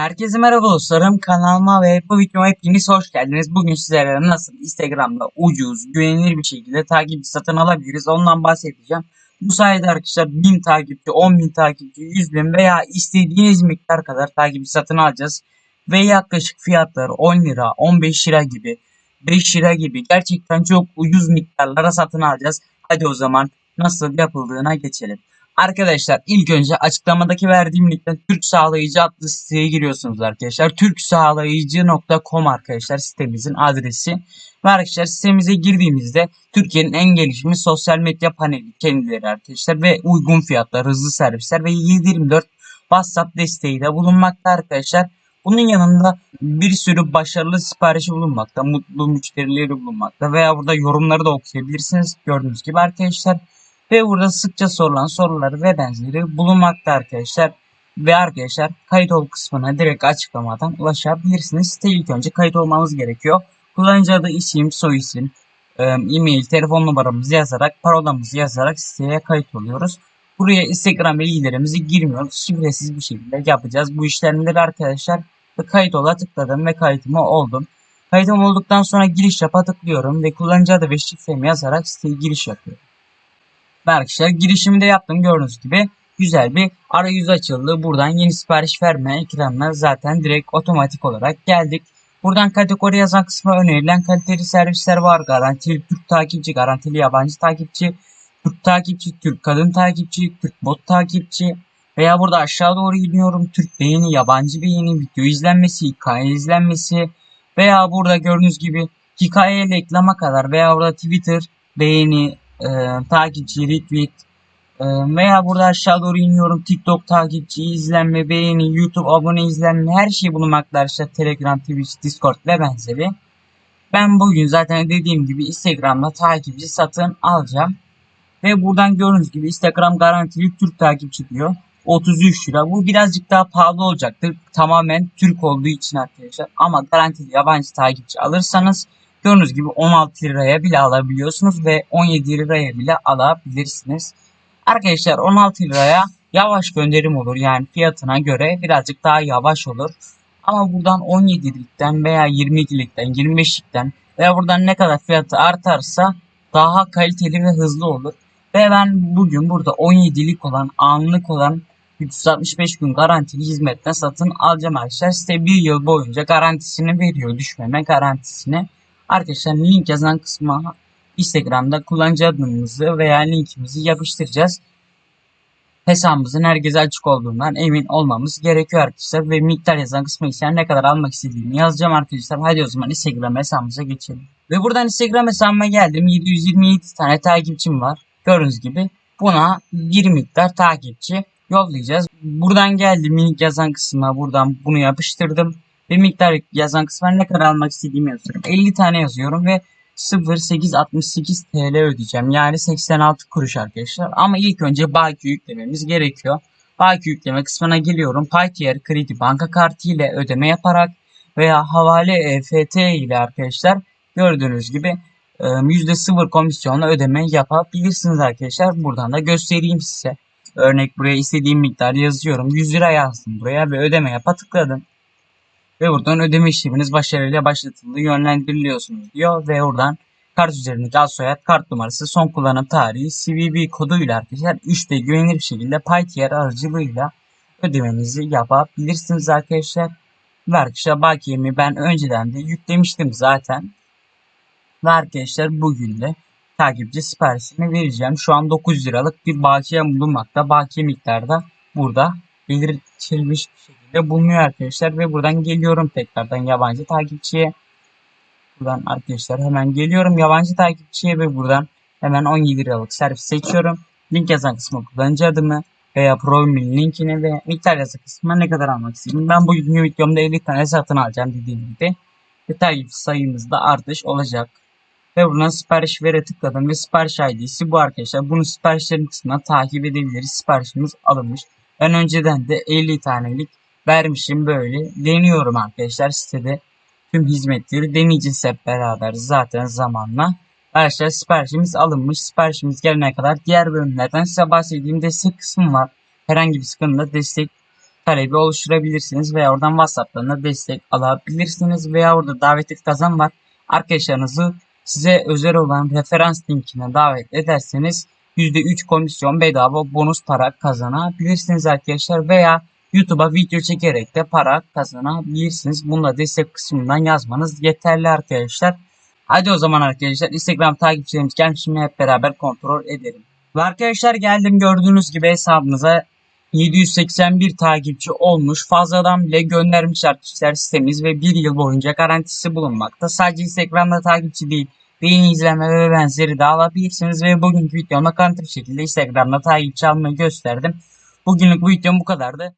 Herkese merhaba dostlarım. Kanalıma ve bu videoma hepiniz hoş geldiniz. Bugün sizlere nasıl Instagram'da ucuz, güvenilir bir şekilde takipçi satın alabiliriz ondan bahsedeceğim. Bu sayede arkadaşlar 1000 takipçi, 10.000 takipçi, 100 bin veya istediğiniz miktar kadar takipçi satın alacağız. Ve yaklaşık fiyatları 10 lira, 15 lira gibi, 5 lira gibi gerçekten çok ucuz miktarlara satın alacağız. Hadi o zaman nasıl yapıldığına geçelim. Arkadaşlar ilk önce açıklamadaki verdiğim linkten Türk Sağlayıcı adlı siteye giriyorsunuz arkadaşlar. türksağlayıcı.com arkadaşlar sitemizin adresi. Ve arkadaşlar sitemize girdiğimizde Türkiye'nin en gelişmiş sosyal medya paneli kendileri arkadaşlar ve uygun fiyatlar, hızlı servisler ve 724 WhatsApp desteği de bulunmakta arkadaşlar. Bunun yanında bir sürü başarılı siparişi bulunmakta, mutlu müşterileri bulunmakta veya burada yorumları da okuyabilirsiniz gördüğünüz gibi arkadaşlar. Ve burada sıkça sorulan soruları ve benzeri bulunmakta arkadaşlar. Ve arkadaşlar kayıt ol kısmına direkt açıklamadan ulaşabilirsiniz. Site ilk önce kayıt olmamız gerekiyor. Kullanıcı adı, isim, soy isim, e-mail, telefon numaramızı yazarak, parolamızı yazarak siteye kayıt oluyoruz. Buraya Instagram bilgilerimizi girmiyoruz. Şifresiz bir şekilde yapacağız bu işlemleri arkadaşlar. Ve kayıt ola tıkladım ve kayıtıma oldum. Kayıtım olduktan sonra giriş yapa tıklıyorum ve kullanıcı adı ve şifremi yazarak siteye giriş yapıyorum. Arkadaşlar girişimi de yaptım gördüğünüz gibi güzel bir arayüz açıldı. Buradan yeni sipariş verme ekranına zaten direkt otomatik olarak geldik. Buradan kategori yazan kısmına önerilen kaliteli servisler var. Garantili Türk takipçi, garantili yabancı takipçi, Türk takipçi, Türk kadın takipçi, Türk bot takipçi. Veya burada aşağı doğru iniyorum. Türk beğeni, yabancı beğeni, video izlenmesi, hikaye izlenmesi. Veya burada gördüğünüz gibi hikaye reklama kadar veya burada Twitter beğeni, e, takipçi, retweet e, veya burada aşağı doğru iniyorum. TikTok takipçi, izlenme, beğeni, YouTube abone izlenme her şey bulunmakta arkadaşlar. Telegram, Twitch, Discord ve benzeri. Ben bugün zaten dediğim gibi Instagram'da takipçi satın alacağım. Ve buradan gördüğünüz gibi Instagram garantili Türk takipçi diyor. 33 lira. Bu birazcık daha pahalı olacaktır. Tamamen Türk olduğu için arkadaşlar. Ama garantili yabancı takipçi alırsanız gördüğünüz gibi 16 liraya bile alabiliyorsunuz ve 17 liraya bile alabilirsiniz. Arkadaşlar 16 liraya yavaş gönderim olur. Yani fiyatına göre birazcık daha yavaş olur. Ama buradan 17'likten veya 22'likten 25'likten veya buradan ne kadar fiyatı artarsa daha kaliteli ve hızlı olur. Ve ben bugün burada 17'lik olan anlık olan 365 gün garantili hizmetten satın alacağım arkadaşlar. Size bir yıl boyunca garantisini veriyor. Düşmeme garantisini. Arkadaşlar link yazan kısma Instagram'da kullanıcı adımızı veya linkimizi yapıştıracağız. Hesabımızın herkese açık olduğundan emin olmamız gerekiyor arkadaşlar. Ve miktar yazan kısmı ise ne kadar almak istediğimi yazacağım arkadaşlar. Hadi o zaman Instagram hesabımıza geçelim. Ve buradan Instagram hesabıma geldim. 727 tane takipçim var. Gördüğünüz gibi buna bir miktar takipçi yollayacağız. Buradan geldim minik yazan kısmına buradan bunu yapıştırdım. Ve miktar yazan kısmına ne kadar almak istediğimi yazıyorum. 50 tane yazıyorum ve 0.868 TL ödeyeceğim. Yani 86 kuruş arkadaşlar. Ama ilk önce baki yüklememiz gerekiyor. Baki yükleme kısmına geliyorum. Paytier kredi banka kartı ile ödeme yaparak veya havale EFT ile arkadaşlar gördüğünüz gibi %0 komisyonla ödeme yapabilirsiniz arkadaşlar. Buradan da göstereyim size. Örnek buraya istediğim miktar yazıyorum. 100 lira yazdım buraya ve ödeme yapa tıkladım. Ve buradan ödeme işleminiz başarıyla başlatıldı yönlendiriliyorsunuz diyor. Ve oradan kart üzerindeki ad soyad, kart numarası, son kullanım tarihi, CVV koduyla arkadaşlar 3D güvenilir bir şekilde Paytier aracılığıyla ödemenizi yapabilirsiniz arkadaşlar. Ve arkadaşlar bakiyemi ben önceden de yüklemiştim zaten. Ve arkadaşlar bugün de takipçi siparişini vereceğim. Şu an 9 liralık bir bakiye bulunmakta. Bakiye miktarda burada belirtilmiş bir şekilde bulunuyor arkadaşlar. Ve buradan geliyorum tekrardan yabancı takipçiye. Buradan arkadaşlar hemen geliyorum yabancı takipçiye ve buradan hemen 17 liralık servis seçiyorum. Link yazan kısmı kullanıcı adımı veya profimin linkini ve miktar yazan kısmına ne kadar almak istedim. Ben bugünkü videomda 50 tane satın alacağım dediğim gibi. Ve takipçi sayımızda artış olacak. Ve buradan sipariş vere tıkladım ve sipariş ID'si bu arkadaşlar. Bunu siparişlerin kısmına takip edebiliriz. Siparişimiz alınmış. Ben önceden de 50 tanelik vermişim böyle. Deniyorum arkadaşlar sitede. Tüm hizmetleri deneyeceğiz hep beraber zaten zamanla. Arkadaşlar siparişimiz alınmış. Siparişimiz gelene kadar diğer bölümlerden size bahsettiğim destek kısmı var. Herhangi bir sıkıntı destek talebi oluşturabilirsiniz veya oradan WhatsApp'tan da destek alabilirsiniz veya orada davetli kazan var. Arkadaşlarınızı size özel olan referans linkine davet ederseniz %3 komisyon bedava bonus para kazanabilirsiniz arkadaşlar veya YouTube'a video çekerek de para kazanabilirsiniz. Bunu da destek kısmından yazmanız yeterli arkadaşlar. Hadi o zaman arkadaşlar Instagram takipçilerimiz gelmişim hep beraber kontrol edelim. Ve arkadaşlar geldim gördüğünüz gibi hesabımıza 781 takipçi olmuş. Fazladan bile göndermiş arkadaşlar sitemiz ve bir yıl boyunca garantisi bulunmakta. Sadece Instagram'da takipçi değil, beğeni izleme ve benzeri de alabilirsiniz ve bugünkü videomda kanıtlı şekilde Instagram'da takipçi almayı gösterdim. Bugünlük bu videom bu kadardı.